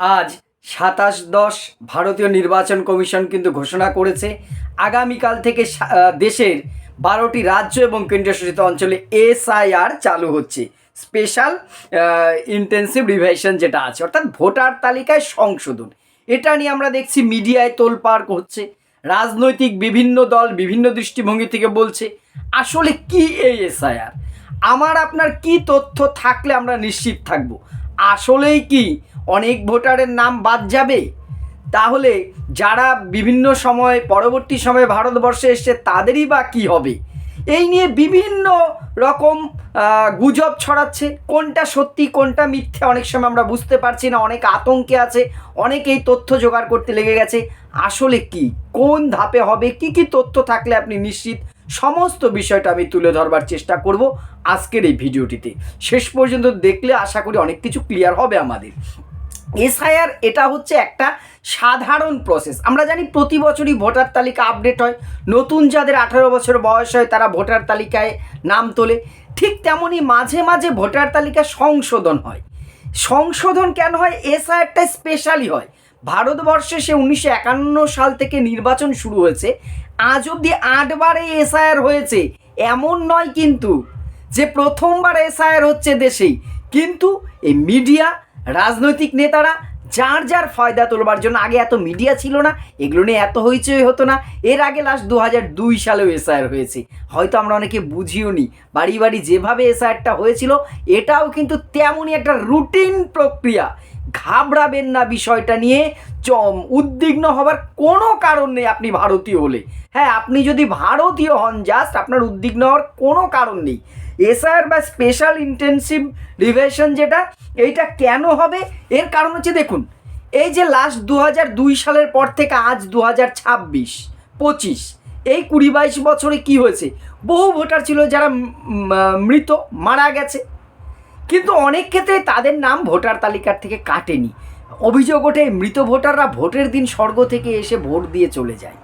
আজ সাতাশ দশ ভারতীয় নির্বাচন কমিশন কিন্তু ঘোষণা করেছে, আগামীকাল থেকে দেশের বারোটি রাজ্য এবং কেন্দ্রশাসিত অঞ্চলে এসআইআর চালু হচ্ছে। স্পেশাল ইন্টেন্সিভ রিভাইশন যেটা আছে, অর্থাৎ ভোটার তালিকায় সংশোধন। এটা নিয়ে আমরা দেখছি মিডিয়ায় তোলপাড় হচ্ছে রাজনৈতিক বিভিন্ন দল বিভিন্ন দৃষ্টিভঙ্গি থেকে বলছে, আসলে কি এই এসআইআর? আমার আপনার কি তথ্য থাকলে আমরা নিশ্চিত থাকব? আসলেই কি অনেক ভোটারের নাম বাদ যাবে? তাহলে যারা বিভিন্ন সময়, পরবর্তী সময়ে ভারতবর্ষে এসছে, তাদেরই বা কী হবে? এই নিয়ে বিভিন্ন রকম গুজব ছড়াচ্ছে। কোনটা সত্যি, কোনটা মিথ্যে অনেক সময় আমরা বুঝতে পারছি না। অনেক আতঙ্কে আছে, অনেকেই তথ্য জোগাড় করতে লেগে গেছে। আসলে কি? কোন ধাপে হবে? কি কি তথ্য থাকলে আপনি নিশ্চিত? সমস্ত বিষয়টা আমি তুলে ধরবার চেষ্টা করব আজকের এই ভিডিওটিতে। শেষ পর্যন্ত দেখলে আশা করি অনেক কিছু ক্লিয়ার হবে আমাদের। এসআইআর, এটা হচ্ছে একটা সাধারণ প্রসেস আমরা জানি প্রতি বছরই ভোটার তালিকা আপডেট হয়। নতুন যাদের আঠারো বছর বয়স হয়, তারা ভোটার তালিকায় নাম তোলে। ঠিক তেমনই মাঝে মাঝে ভোটার তালিকা সংশোধন হয়। সংশোধন কেন হয়? এসআইআরটা স্পেশালি হয়। ভারতবর্ষে সে উনিশশো একান্ন সাল থেকে নির্বাচন শুরু হয়েছে। আজ অবধি আটবারে এসআইআর হয়েছে। এমন নয় কিন্তু যে প্রথমবার এসআইআর হচ্ছে দেশেই। কিন্তু এই মিডিয়া রাজনৈতিক নেতারা যার যার ফায়দা তোলবার জন্য আগে এত মিডিয়া ছিল না, এগুলো নিয়ে এত হইচই হতো না। এর আগে লাস্ট দু হাজার দুই সালেও এসআইআর হয়েছে। হয়তো আমরা অনেকে বুঝিও নি। বাড়ি বাড়ি যেভাবে এসআইআরটা হয়েছিল, এটাও কিন্তু তেমনই একটা রুটিন প্রক্রিয়া। ঘাবড়াবেন না বিষয়টা নিয়ে, চম উদ্বিগ্ন হবার কোনো কারণ নেই আপনি ভারতীয় হলে হ্যাঁ আপনি যদি ভারতীয় হন জাস্ট আপনার উদ্বিগ্ন হওয়ার কোনো কারণ নেই। এসআইআর বা স্পেশাল ইন্টেনসিভ রিভিশন যেটা, এইটা কেন হবে? এর কারণ হচ্ছে দেখুন, এই যে লাস্ট দু দুই সালের পর থেকে আজ দু হাজার ছাব্বিশ, পঁচিশ, এই কুড়ি বাইশ বছরে কি হয়েছে? বহু ভোটার ছিল যারা মৃত, মারা গেছে। কিন্তু অনেক ক্ষেত্রে তাদের নাম ভোটার তালিকার থেকে কাটেনি। অভিযোগ ওঠে, মৃত ভোটাররা ভোটের দিন স্বর্গ থেকে এসে ভোট দিয়ে চলে যায়।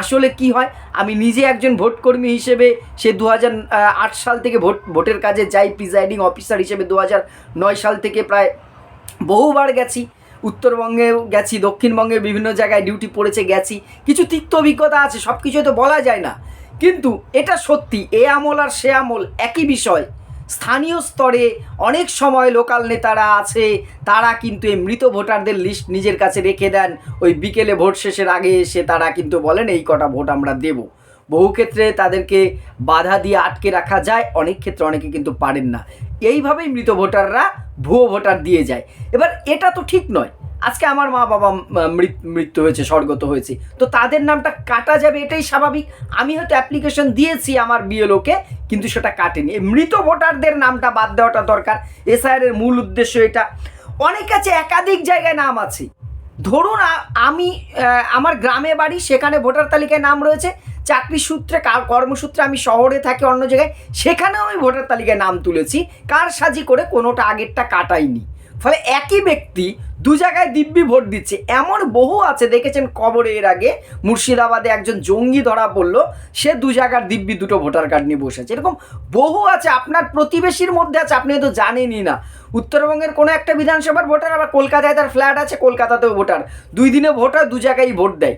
আসলে কি হয়? আমি নিজে একজন ভোটকর্মী হিসেবে সে দু সাল থেকে ভোট, ভোটের কাজে যাই, প্রিজাইডিং অফিসার হিসেবে দু নয় সাল থেকে প্রায় বহুবার গেছি। উত্তরবঙ্গেও গেছি দক্ষিণবঙ্গে বিভিন্ন জায়গায় ডিউটি পড়েছে, গেছি। কিছু তিক্ত অভিজ্ঞতা আছে সব কিছু তো বলা যায় না। কিন্তু এটা সত্যি, এ আমল আর সে আমল একই বিষয়। স্থানীয় স্তরে অনেক সময় লোকাল নেতারা আছে, তারা কিন্তু এই মৃত ভোটারদের লিস্ট নিজের কাছে রেখে দেন। ওই বিকেলে ভোট শেষের আগে এসে তারা কিন্তু বলেন, এই কটা ভোট আমরা দেব। বহু ক্ষেত্রে তাদেরকে বাধা দিয়ে আটকে রাখা যায়, অনেক ক্ষেত্রে অনেকে কিন্তু পারেন না। এইভাবেই মৃত ভোটাররা ভুয়ো ভোটার দিয়ে যায়। এবার এটা তো ঠিক নয়। আজকে আমার মা বাবা মৃত- মৃত্যু হয়েছে, স্বর্গত হয়েছে। তো তাদের নামটা কাটা যাবে, এটাই স্বাভাবিক। আমি হয়তো অ্যাপ্লিকেশন দিয়েছি আমার বিএলওকে কিন্তু সেটা কাটেনি। মৃত ভোটারদের নামটা বাদ দেওয়াটা দরকার। এসআইআর এর মূল উদ্দেশ্য এটা। অনেক কাছে একাধিক জায়গায় নাম আছে। ধরুন আমি আমার গ্রামে বাড়ি, সেখানে ভোটার তালিকায় নাম রয়েছে। চাকরি সূত্রে, কার- কর্মসূত্রে আমি শহরে থাকি অন্য জায়গায়, সেখানেও আমি ভোটার তালিকায় নাম তুলেছি। কার সাজি করে কোনোটা আগেরটা কাটাইনি। ফলে একই ব্যক্তি দু জায়গায় দিব্যি ভোট দিচ্ছে। এমন বহু আছে, দেখেছেন কবরে এর আগে মুর্শিদাবাদে একজন জঙ্গি ধরা পড়ল, সে দু জায়গার দিব্যি দুটো ভোটার কার্ড নিয়ে বসেছে এরকম বহু আছে, আপনার প্রতিবেশীর মধ্যে আছে, আপনি হয়তো জানেনই না। উত্তরবঙ্গের কোনো একটা বিধানসভার ভোটার, আবার কলকাতায় তার ফ্ল্যাট আছে, কলকাতাতেও ভোটার। দুই দিনে ভোটার দু জায়গায় ভোট দেয়।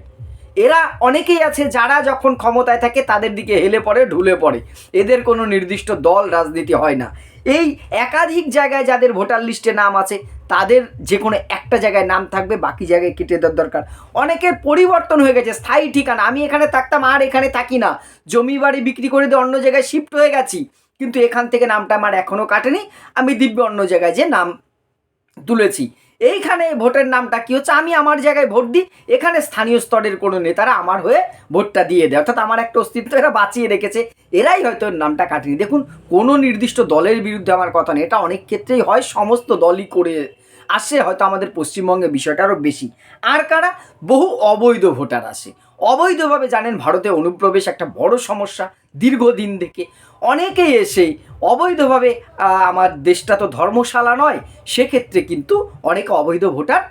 এরা অনেকেই আছে যারা যখন ক্ষমতায় থাকে তাদের দিকে হেলে পড়ে, ঢুলে পড়ে। এদের কোনো নির্দিষ্ট দল, রাজনীতি হয় না। এই একাধিক জায়গায় যাদের ভোটার লিস্টে নাম আছে, তাদের যে কোনো একটা জায়গায় নাম থাকবে, বাকি জায়গায় কেটে দেওয়ার দরকার। অনেকের পরিবর্তন হয়ে গেছে, স্থায়ী ঠিকানা। আমি এখানে থাকতাম, আর এখানে থাকি না। জমি বাড়ি বিক্রি করে দিয়ে অন্য জায়গায় শিফট হয়ে গেছি। কিন্তু এখান থেকে নামটা আমার এখনও কাটেনি। আমি দিব্য অন্য জায়গায় যে নাম তুলেছি। এইখানে ভোটের নামটা কি হচ্ছে? আমি আমার জায়গায় ভোট দিই, এখানে স্থানীয় স্তরের কোনো নেতারা আমার হয়ে ভোটটা দিয়ে দেয়। অর্থাৎ আমার একটা অস্তিত্ব এরা বাঁচিয়ে রেখেছে। এরাই হয়তো নামটা কাটেনি দেখুন, কোনো নির্দিষ্ট দলের বিরুদ্ধে আমার কথা নেই। এটা অনেক ক্ষেত্রেই হয়, সমস্ত দলই করে আসে। হয়তো আমাদের পশ্চিমবঙ্গে বিষয়টা আরও বেশি। আর কারা? বহু অবৈধ ভোটার আসে। অবৈধভাবে জানেন, ভারতে অনুপ্রবেশ একটা বড় সমস্যা। দীর্ঘদিন থেকে অনেকেই এসে অবৈধভাবে আমার দেশটা তো ধর্মশালা নয়, সেক্ষেত্রে কিন্তু অনেক অবৈধ ভোটার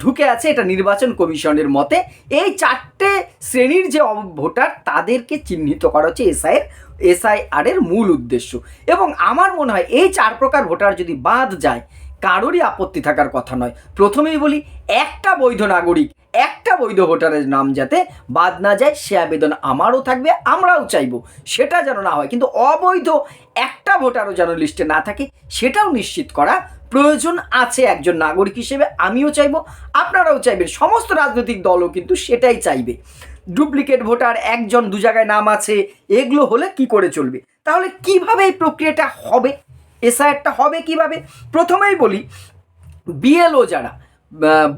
ঢুকে আছে এটা নির্বাচন কমিশনের মতে। এই চারটে শ্রেণির যে ভোটার তাদেরকে চিহ্নিত করা হচ্ছে এসআইয়ের এসআইআর এর মূল উদ্দেশ্য। এবং আমার মনে হয় এই চার প্রকার ভোটার যদি বাদ যায়, কারোরই আপত্তি থাকার কথা নয়। প্রথমেই বলি, একটা বৈধ নাগরিক একটা বৈধ ভোটারের নাম যাতে বাদ না যায়, সে আবেদন আমারও থাকবে, আমরাও চাইব। সেটা যেন না হয়। কিন্তু অবৈধ একটা ভোটারও যেন লিস্টে না থাকে, সেটাও নিশ্চিত করা প্রয়োজন আছে একজন নাগরিক হিসেবে, আমিও চাইব, আপনারাও চাইবেন, সমস্ত রাজনৈতিক দলও কিন্তু সেটাই চাইবে। ডুপ্লিকেট ভোটার, একজন, দু জায়গায় নাম আছে, এগুলো হলে কি করে চলবে? তাহলে কীভাবে এই প্রক্রিয়াটা হবে? এসআইআরটা হবে কীভাবে? প্রথমেই বলি, বিএলও যারা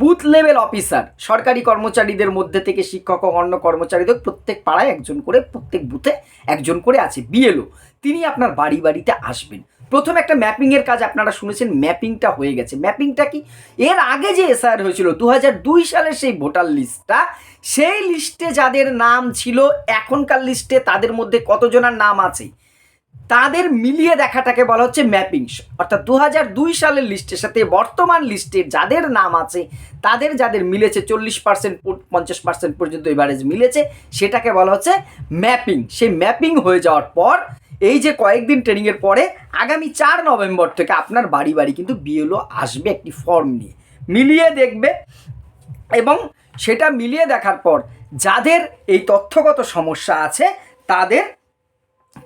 বুথ লেভেল অফিসার, সরকারি কর্মচারীদের মধ্যে থেকে শিক্ষক ও অন্য কর্মচারীদের প্রত্যেক পাড়ায় একজন করে, প্রত্যেক বুথে একজন করে আছে, বিএলও। তিনি আপনার বাড়ি বাড়িতে আসবেন। প্রথম একটা ম্যাপিংয়ের কাজ আপনারা শুনেছেন, ম্যাপিংটা হয়ে গেছে। ম্যাপিংটা কি? এর আগে যে এসআইআর হয়েছিল দু দুই সালের সেই ভোটার লিস্টটা, সেই লিস্টে যাদের নাম ছিল, এখনকার লিস্টে তাদের মধ্যে কতজনের নাম আছে? তাদের মিলিয়ে দেখাটাকে বলা হচ্ছে ম্যাপিং অর্থাৎ দু হাজার দুই সালের লিস্টের সাথে বর্তমান লিস্টে যাদের নাম আছে, তাদের যাদের মিলেছে চল্লিশ পার্সেন্ট পঞ্চাশ পার্সেন্ট পর্যন্ত এভারেজ মিলেছে, সেটাকে বলা হচ্ছে ম্যাপিং। সেই ম্যাপিং হয়ে যাওয়ার পর, এই যে কয়েকদিন ট্রেনিংয়ের পরে, আগামী চার নভেম্বর থেকে আপনার বাড়ি বাড়ি কিন্তু বিএলও আসবে একটি ফর্ম নিয়ে। মিলিয়ে দেখবে এবং সেটা মিলিয়ে দেখার পর, যাদের এই তথ্যগত সমস্যা আছে, তাদের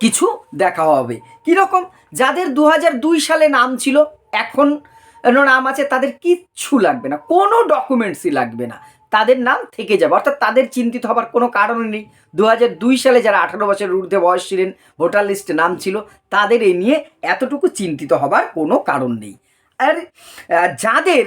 কিছু দেখা হবে। কীরকম? যাদের দু দুই সালে নাম ছিল, এখন নাম আছে, তাদের কিচ্ছু লাগবে না, কোনো ডকুমেন্টসই লাগবে না। তাদের নাম থেকে যাবে, অর্থাৎ তাদের চিন্তিত হবার কোনো কারণ নেই। দু দুই সালে যারা আঠারো বছরের ঊর্ধ্বে বয়স ছিলেন, ভোটার লিস্টে নাম ছিল, তাদের এই নিয়ে এতটুকু চিন্তিত হবার কোনো কারণ নেই। আর যাদের,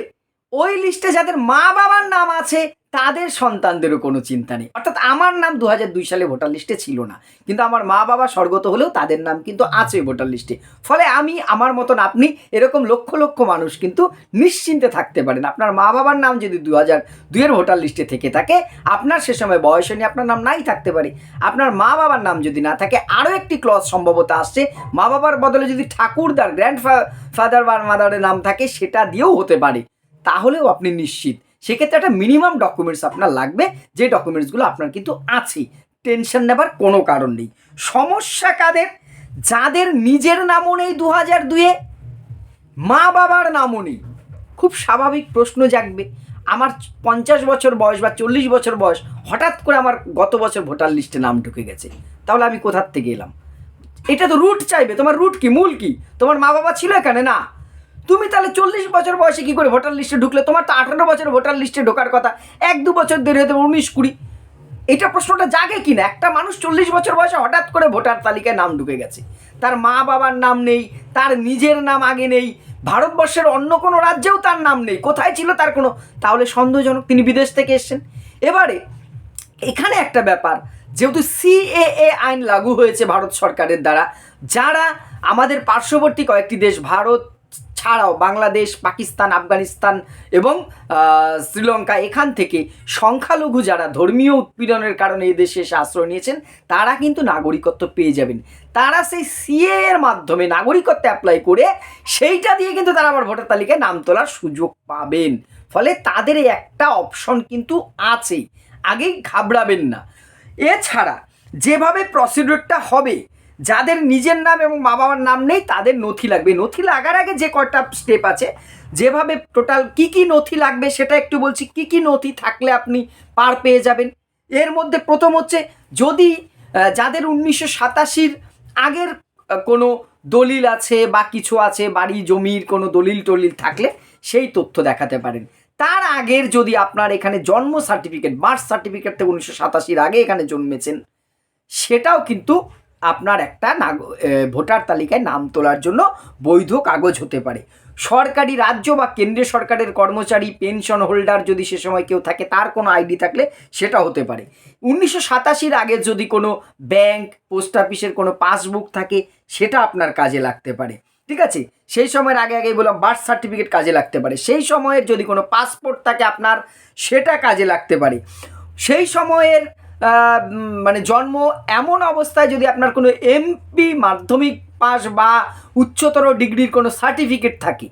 ওই লিস্টে যাদের মা বাবার নাম আছে তাদের সন্তানদেরও কোনো চিন্তা নেই। অর্থাৎ আমার নাম দু সালে ভোটার লিস্টে ছিল না। কিন্তু আমার মা বাবা স্বর্গত হলেও তাদের নাম কিন্তু আছে ভোটার লিস্টে। ফলে আমি, আমার মতন আপনি এরকম লক্ষ লক্ষ মানুষ কিন্তু নিশ্চিন্তে থাকতে পারেন। আপনার মা বাবার নাম যদি দু হাজার দুইয়ের ভোটার লিস্টে থেকে থাকে, আপনার সে সময় বয়স নিয়ে আপনার নাম নাই থাকতে পারে। আপনার মা বাবার নাম যদি না থাকে, আরও একটি ক্লজ সম্ভবত আসছে। মা বাবার বদলে যদি ঠাকুরদার গ্র্যান্ড ফাদার বা মাদারের নাম থাকে, সেটা দিয়েও হতে পারে। তাহলেও আপনি নিশ্চিত সেক্ষেত্রে একটা মিনিমাম ডকুমেন্টস আপনার লাগবে, যে ডকুমেন্টসগুলো আপনার কিন্তু আছেই। টেনশন নেবার কোনো কারণ নেই। সমস্যা কাদের? যাদের নিজের নামও নেই দু হাজার দুয়ে মা বাবার নামও নেই। খুব স্বাভাবিক প্রশ্ন জাগবে। আমার পঞ্চাশ বছর বয়স বা চল্লিশ বছর বয়স, হঠাৎ করে আমার গত বছর ভোটার লিস্টে নাম ঢুকে গেছে। তাহলে আমি কোথার থেকে এলাম? এটা তো রুট চাইবে। তোমার রুট কি? মূল কি? তোমার মা বাবা ছিল এখানে? না। তুমি তাহলে চল্লিশ বছর বয়সে কি করে ভোটার লিস্টে ঢুকলে? তোমার তো আঠারো বছর ভোটার লিস্টে ঢোকার কথা। এক দু বছর দেরি হতে উনিশ কুড়ি। এটা প্রশ্নটা জাগে কি না একটা মানুষ চল্লিশ বছর বয়সে হঠাৎ করে ভোটার তালিকায় নাম ঢুকে গেছে। তার মা বাবার নাম নেই, তার নিজের নাম আগে নেই, ভারতবর্ষের অন্য কোনো রাজ্যেও তার নাম নেই, কোথায় ছিল তার কোনো? তাহলে সন্দেহজনক তিনি বিদেশ থেকে এসছেন। এবারে, এখানে একটা ব্যাপার, যেহেতু সিএএ আইন লাগু হয়েছে ভারত সরকারের দ্বারা, যারা আমাদের পার্শ্ববর্তী কয়েকটি দেশ, ভারত ছাড়াও বাংলাদেশ, পাকিস্তান, আফগানিস্তান এবং শ্রীলঙ্কা এখান থেকে সংখ্যালঘু যারা ধর্মীয় উৎপীড়নের কারণে এই দেশে এসে আশ্রয় নিয়েছেন, তারা কিন্তু নাগরিকত্ব পেয়ে যাবেন। তারা সেই সিএ এর মাধ্যমে নাগরিকত্ব অ্যাপ্লাই করে সেইটা দিয়ে কিন্তু তারা আবার ভোটার তালিকায় নাম তোলার সুযোগ পাবেন। ফলে তাদের একটা অপশন কিন্তু আছেই, আগেই ঘাবড়াবেন না। এছাড়া যেভাবে প্রসিডিউরটা হবে যাদের নিজের নাম এবং মা বাবার নাম নেই, তাদের নথি লাগবে। নথি লাগার আগে যে কয়টা স্টেপ আছে, যেভাবে টোটাল কি কি নথি লাগবে সেটা একটু বলছি। কি কি নথি থাকলে আপনি পার পেয়ে যাবেন? এর মধ্যে প্রথম হচ্ছে, যদি যাদের উনিশশো সাতাশির আগের কোনো দলিল আছে বা কিছু আছে, বাড়ি, জমির কোনো দলিল টলিল থাকলে সেই তথ্য দেখাতে পারেন। তার আগের যদি আপনার এখানে জন্ম সার্টিফিকেট বার্থ সার্টিফিকেট থেকে উনিশশো সাতাশির আগে এখানে জন্মেছেন, সেটাও কিন্তু আপনার একটা নাগ ভোটার তালিকায় নাম তোলার জন্য বৈধ কাগজ হতে পারে। সরকারি রাজ্য বা কেন্দ্রীয় সরকারের কর্মচারী, পেনশন হোল্ডার যদি সে সময় কেউ থাকে, তার কোনো আইডি থাকলে সেটা হতে পারে। উনিশশো সাতাশির আগে যদি কোনো ব্যাংক, পোস্ট অফিসের কোনো পাসবুক থাকে, সেটা আপনার কাজে লাগতে পারে। ঠিক আছে? সেই সময়ের আগে আগে বললাম, বার্থ সার্টিফিকেট কাজে লাগতে পারে। সেই সময়ের যদি কোনো পাসপোর্ট থাকে আপনার, সেটা কাজে লাগতে পারে। সেই সময়ের মানে জন্ম এমন অবস্থায় যদি আপনার কোনো এমপি মাধ্যমিক পাস বা উচ্চতর ডিগ্রির কোনো সার্টিফিকেট থাকে,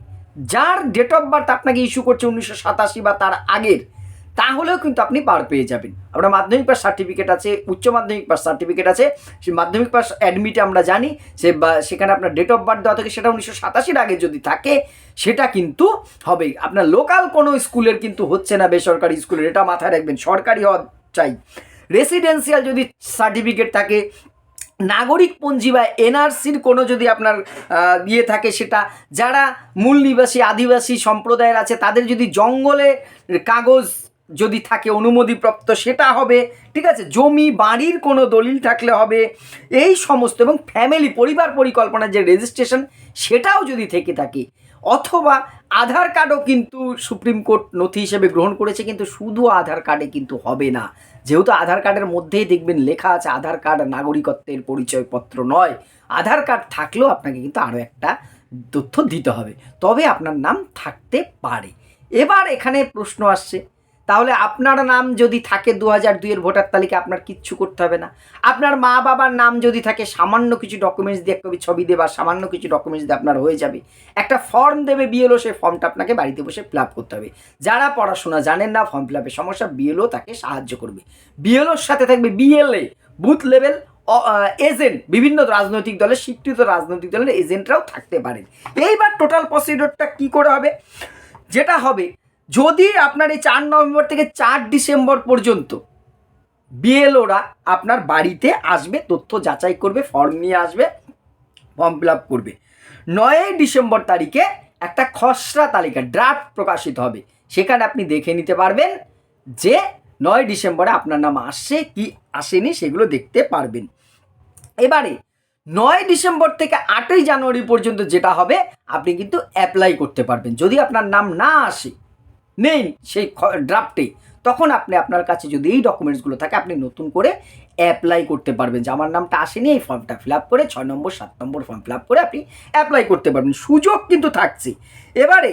যার ডেট অফ বার্থ আপনাকে ইস্যু করছে উনিশশো সাতাশি বা তার আগের, তাহলেও কিন্তু আপনি পার পেয়ে যাবেন। আপনার মাধ্যমিক পাস সার্টিফিকেট আছে, উচ্চ মাধ্যমিক পাস সার্টিফিকেট আছে, সেই মাধ্যমিক পাস অ্যাডমিটে আমরা জানি সে বা সেখানে আপনার ডেট অফ বার্থ দেওয়া থাকে, সেটা উনিশশো সাতাশির আগে যদি থাকে, সেটা কিন্তু হবে আপনার লোকাল কোনো স্কুলের কিন্তু হচ্ছে না বেসরকারি স্কুলের এটা মাথায় রাখবেন, সরকারি হওয়া চাই। রেসিডেন্সিয়াল যদি সার্টিফিকেট থাকে, নাগরিক পঞ্জি বা এনআরসির কোনো যদি আপনার ইয়ে থাকে সেটা, যারা মূল নিবাসী, আদিবাসী সম্প্রদায়ের আছে, তাদের যদি জঙ্গলে কাগজ যদি থাকে, অনুমতিপ্রাপ্ত, সেটা হবে, ঠিক আছে? জমি, বাড়ির কোনো দলিল থাকলে হবে, এই সমস্ত এবং ফ্যামিলি পরিবার পরিকল্পনার যে রেজিস্ট্রেশন সেটাও যদি থেকে থাকে অথবা আধার কার্ডও কিন্তু সুপ্রিম কোর্ট নথি হিসেবে গ্রহণ করেছে, কিন্তু শুধু আধার কার্ডে কিন্তু হবে না। যেহেতু আধার কার্ডের মধ্যেই দেখবেন লেখা আছে, আধার কার্ড নাগরিকত্বের পরিচয়পত্র নয়। আধার কার্ড থাকলেও আপনাকে কিন্তু আরও একটা তথ্য দিতে হবে। তবে আপনার নাম থাকতে পারে। এবার এখানে প্রশ্ন আসছে তাহলে আপনার নাম যদি থাকে দু হাজার দুইয়ের ভোটার তালিকা আপনার কিচ্ছু করতে হবে না। আপনার মা বাবার নাম যদি থাকে, সামান্য কিছু ডকুমেন্টস দিয়ে কবি ছবি দিয়ে বা সামান্য কিছু ডকুমেন্টস দিয়ে আপনার হয়ে যাবে। একটা ফর্ম দেবে বিএলও সেই ফর্মটা আপনাকে বাড়িতে বসে ফিল করতে হবে। যারা পড়াশোনা জানেন না ফর্ম ফিল আপের সমস্যা, বিএলও তাকে সাহায্য করবে। বিএলওর সাথে থাকবে বিএলএ বুথ লেভেল এজেন্ট বিভিন্ন রাজনৈতিক দলের, স্বীকৃত রাজনৈতিক দলের এজেন্টরাও থাকতে পারেন। এইবার টোটাল প্রসিডিওরটা কি করে হবে? যেটা হবে যদি আপনার এই চার নভেম্বর থেকে চার ডিসেম্বর পর্যন্ত বিএলওরা আপনার বাড়িতে আসবে, তথ্য যাচাই করবে ফর্ম নিয়ে আসবে ফর্ম ফিল আপ করবে, নয়ই ডিসেম্বর তারিখে একটা খসড়া তালিকা ড্রাফট প্রকাশিত হবে। সেখানে আপনি দেখে নিতে পারবেন যে নয় ডিসেম্বরে আপনার নাম আসছে, কি আসেনি সেগুলো দেখতে পারবেন। এবারে নয় ডিসেম্বর থেকে আটই জানুয়ারি পর্যন্ত যেটা হবে, আপনি কিন্তু অ্যাপ্লাই করতে পারবেন। যদি আপনার নাম না আসে নেই সেই ড্রাফটে তখন আপনি আপনার কাছে যদি এই ডকুমেন্টসগুলো থাকে, আপনি নতুন করে অ্যাপ্লাই করতে পারবেন। যে আমার নামটা আসেনি, এই ফর্মটা ফিল আপ করে, ছয় নম্বর, সাত নম্বর ফর্ম ফিল আপ করে আপনি অ্যাপ্লাই করতে পারবেন। সুযোগ কিন্তু থাকছে। এবারে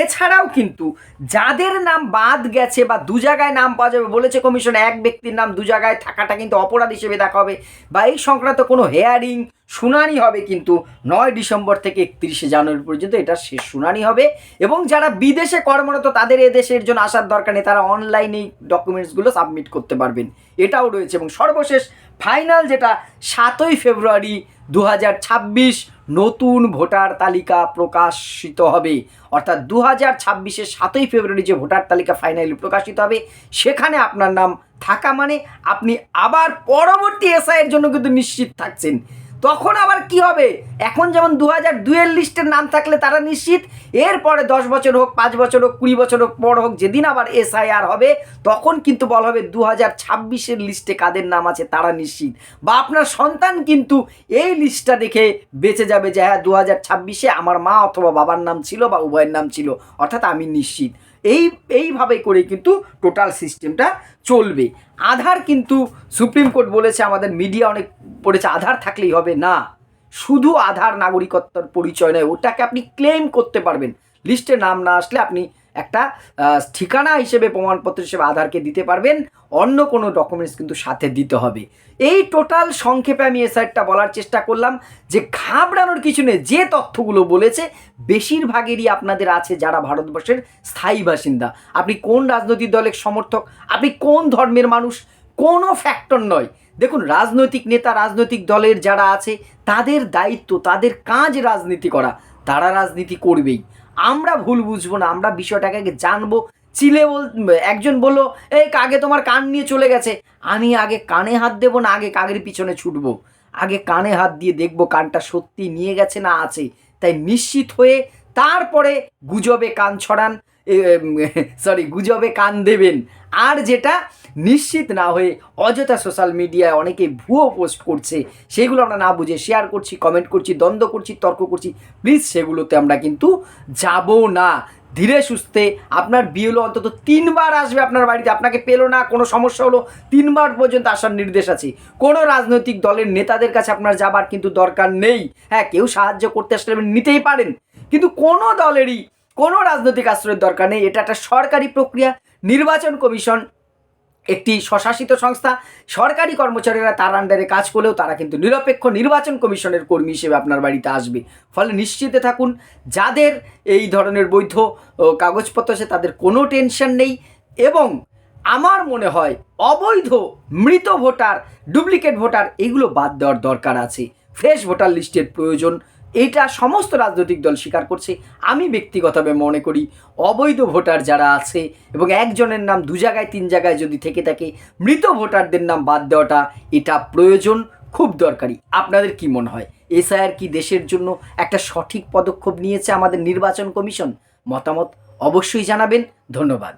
এছাড়াও কিন্তু যাদের নাম বাদ গেছে বা দু জায়গায় নাম পাওয়া যাবে, বলেছে কমিশন এক ব্যক্তির নাম দু জায়গায় থাকাটা কিন্তু অপরাধ হিসেবে দেখা হবে। বা এই সংক্রান্ত কোনো হেয়ারিং শুনানি হবে কিন্তু নয় ডিসেম্বর থেকে একত্রিশে জানুয়ারি পর্যন্ত এটা শেষ শুনানি হবে। এবং যারা বিদেশে কর্মরত, তাদের এদেশের জন্য আসার দরকার নেই, তারা অনলাইনে ডকুমেন্টসগুলো সাবমিট করতে পারবেন। এটাও রয়েছে এবং সর্বশেষ ফাইনাল যেটা, সাতই ফেব্রুয়ারি দু হাজার ছাব্বিশ নতুন ভোটার তালিকা প্রকাশিত হবে। অর্থাৎ দু হাজার ছাব্বিশের সাতই ফেব্রুয়ারি যে ভোটার তালিকা ফাইনালি প্রকাশিত হবে, সেখানে আপনার নাম থাকা মানে আপনি আবার পরবর্তী এসআইয়ের জন্য কিন্তু নিশ্চিত থাকছেন। তখন আবার কি হবে? এখন যেমন দু হাজার দুয়ের লিস্টের নাম থাকলে তারা নিশ্চিত, এরপরে দশ বছর হোক, পাঁচ বছর হোক, কুড়ি বছর হোক, পর হোক, যেদিন আবার এসআইআর হবে, তখন কিন্তু বল হবে দু হাজার ছাব্বিশের লিস্টে কাদের নাম আছে তারা নিশ্চিত। বা আপনার সন্তান কিন্তু এই লিস্টটা দেখে বেঁচে যাবে যে হ্যাঁ দু হাজার ছাব্বিশে আমার মা অথবা বাবার নাম ছিল বা উভয়ের নাম ছিল, অর্থাৎ আমি নিশ্চিত। এই, এইভাবে করে কিন্তু টোটাল সিস্টেমটা চলবে। আধার কিন্তু সুপ্রিম কোর্ট বলেছে, আমাদের মিডিয়া অনেক পড়েছে, আধার থাকলেই হবে না। শুধু আধার নাগরিকত্বর পরিচয় নয়, ওটাকে আপনি ক্লেম করতে পারবেন। লিস্টে নাম না আসলে আপনি একটা ঠিকানা হিসেবে প্রমাণপত্র হিসেবে আধারকে দিতে পারবেন, অন্য কোনো ডকুমেন্টস কিন্তু সাথে দিতে হবে। এই টোটাল সংক্ষেপে আমি এ সাইডটা বলার চেষ্টা করলাম যে ঘাবড়ানোর কিছু নেই, যে তথ্যগুলো বলেছে, বেশিরভাগেরই আপনাদের আছে যারা ভারতবর্ষের স্থায়ী বাসিন্দা। আপনি কোন রাজনৈতিক দলের সমর্থক? আপনি কোন ধর্মের মানুষ? কোনো ফ্যাক্টর নয়। দেখুন, রাজনৈতিক নেতা, রাজনৈতিক দলের যারা আছে, তাদের দায়িত্ব, তাদের কাজ রাজনীতি করা। তারা রাজনীতি করবেই। আমরা ভুল বুঝব না, আমরা বিষয়টাকে আগে জানব। চিলে বল, একজন বলল, এই কাকে তোমার কান নিয়ে চলে গেছে? আমি আগে কানে হাত দেবো না, আগে কাগের পিছনে ছুটবো। আগে কানে হাত দিয়ে দেখব কানটা সত্যি নিয়ে গেছে না আছে। তাই নিশ্চিত হয়ে তারপরে গুজবে কান ছড়ান। সরি গুজবে কান দেবেন। আর যেটা নিশ্চিত না হয়ে অযথা সোশ্যাল মিডিয়ায় অনেকে ভুয়ো পোস্ট করছে, সেগুলো আমরা না বুঝে শেয়ার করছি কমেন্ট করছি, দ্বন্দ্ব করছি, তর্ক করছি প্লিজ সেগুলোতে আমরা কিন্তু যাব না। ধীরে সুস্থে আপনার বিয়েলো অন্তত তিনবার আসবে আপনার বাড়িতে, আপনাকে পেল না, কোনো সমস্যা হলো, তিনবার পর্যন্ত আসার নির্দেশ আছে। কোনো রাজনৈতিক দলের নেতাদের কাছে আপনার যাবার কিন্তু দরকার নেই। হ্যাঁ কেউ সাহায্য করতে আসলে নিতেই পারেন, কিন্তু কোনো দলেরই কোনো রাজনৈতিক আশ্রয়ের দরকার নেই। এটা একটা সরকারি প্রক্রিয়া। নির্বাচন কমিশন একটি স্বশাসিত সংস্থা। সরকারি কর্মচারীরা তার আন্ডারে কাজ করলেও তারা কিন্তু নিরপেক্ষ নির্বাচন কমিশনের কর্মী হিসেবে আপনার বাড়িতে আসবে। ফলে নিশ্চিতে থাকুন, যাদের এই ধরনের বৈধ কাগজপত্র আছে, তাদের কোনো টেনশন নেই এবং আমার মনে হয় অবৈধ, মৃত ভোটার ডুপ্লিকেট ভোটার, এগুলো বাদ দেওয়ার দরকার আছে। ফ্রেশ ভোটার লিস্টের প্রয়োজন এটা সমস্ত রাজনৈতিক দল স্বীকার করছে। আমি ব্যক্তিগতভাবে মনে করি অবৈধ ভোটার যারা আছে এবং একজনের নাম দু জায়গায়, তিন জায়গায় যদি থেকে থাকে, মৃত ভোটারদের নাম বাদ দেওয়াটা এটা প্রয়োজন, খুব দরকারি। আপনাদের কি মনে হয়? এসআইআর কি দেশের জন্য একটা সঠিক পদক্ষেপ নিয়েছে আমাদের নির্বাচন কমিশন? মতামত অবশ্যই জানাবেন। ধন্যবাদ।